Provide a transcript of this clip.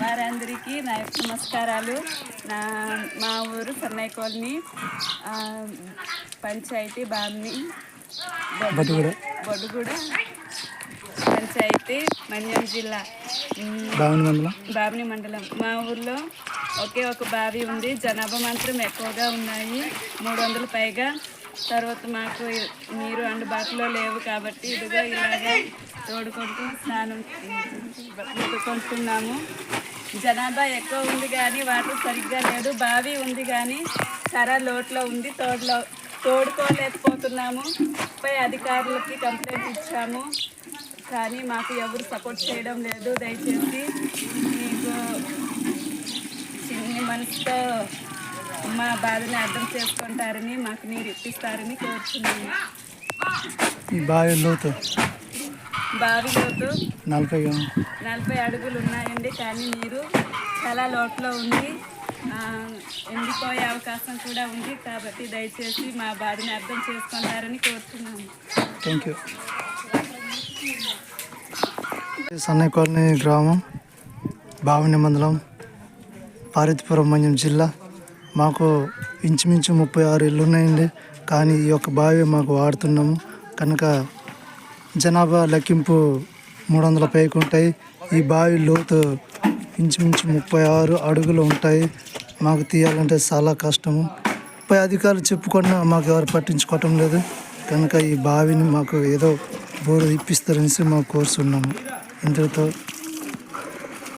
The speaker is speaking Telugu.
వారందరికీ నా యొక్క నమస్కారాలు. నా మా ఊరు సన్నయ్య కాలనీ పంచాయతీ బామ్ని. బొడ్డుగూడ. పంచాయతీ మన్యం జిల్లా. బాగుంది మండలం? బాబిని మండలం. మా ఊర్లో ఒకే ఒక బావి ఉంది. జనాభా మాత్రం ఎక్కువగా ఉన్నాయి. మూడు వందల పైగా. తర్వాత మాకు నీరు అందుబాటులో లేవు కాబట్టి ఇదిగో ఇలాగా తోడుకుంటూ స్నానం కొనుక్కున్నాము జనాభా ఎక్కువ ఉంది కానీ వాటర్ సరిగ్గా లేదు. బావి ఉంది కానీ చాలా లోట్లో ఉంది. తోడులో తోడుకోలేకపోతున్నాము. పై అధికారులకి కంప్లైంట్ ఇచ్చాము. కానీ మాకు ఎవరు సపోర్ట్ చేయడం లేదు. దయచేసి మీకు చిన్ని మనసుతో మా బాధని అర్థం చేసుకుంటారని మాకు నీరు ఇప్పిస్తారని కోరుతున్నాము. ఈ బావి లోతు. బావిలోతు నలభై నలభై అడుగులు ఉన్నాయండి కానీ నీరు చాలా లోట్లో ఉంది. ఎండిపోయే అవకాశం కూడా ఉంది. కాబట్టి దయచేసి మా బాధని అర్థం చేసుకుంటారని కోరుతున్నాము. థ్యాంక్ యూ సన్నయ్య కాలనీ గ్రామం బావని మండలం పార్వతీపురం మంజం జిల్లా. మాకు ఇంచుమించు ముప్పై ఆరు ఇళ్ళు ఉన్నాయండి. కానీ ఈ యొక్క బావి మాకు వాడుతున్నాము. కనుక జనాభా లెక్కింపు మూడు వందల పైకి ఉంటాయి ఈ బావి లోతు ఇంచుమించు ముప్పై ఆరు అడుగులు ఉంటాయి. మాకు తీయాలంటే చాలా కష్టము. పై అధికారులు చెప్పుకున్నా మాకు ఎవరు పట్టించుకోవటం లేదు. కనుక ఈ బావిని మాకు ఏదో బోరు ఇప్పిస్తారనేసి మాకు కోరుచున్నాము. ఇంతటితో